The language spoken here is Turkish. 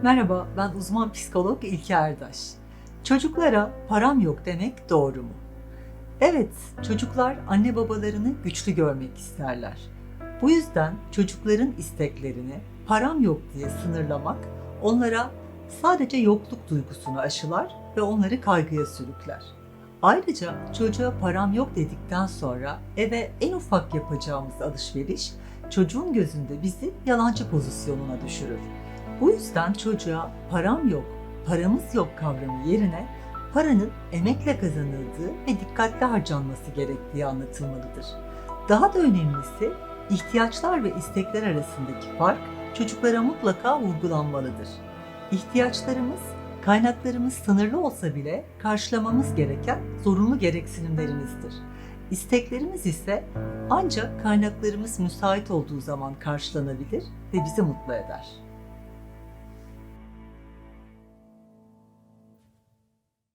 Merhaba, ben uzman psikolog İlke Erdaş. Çocuklara param yok demek doğru mu? Evet, çocuklar anne babalarını güçlü görmek isterler. Bu yüzden çocukların isteklerini param yok diye sınırlamak onlara sadece yokluk duygusunu aşılar ve onları kaygıya sürükler. Ayrıca çocuğa param yok dedikten sonra eve en ufak yapacağımız alışveriş çocuğun gözünde bizi yalancı pozisyonuna düşürür. Bu yüzden çocuğa param yok, paramız yok kavramı yerine paranın emekle kazanıldığı ve dikkatli harcanması gerektiği anlatılmalıdır. Daha da önemlisi ihtiyaçlar ve istekler arasındaki fark çocuklara mutlaka vurgulanmalıdır. İhtiyaçlarımız, kaynaklarımız sınırlı olsa bile karşılamamız gereken zorunlu gereksinimlerimizdir. İsteklerimiz ise ancak kaynaklarımız müsait olduğu zaman karşılanabilir ve bizi mutlu eder.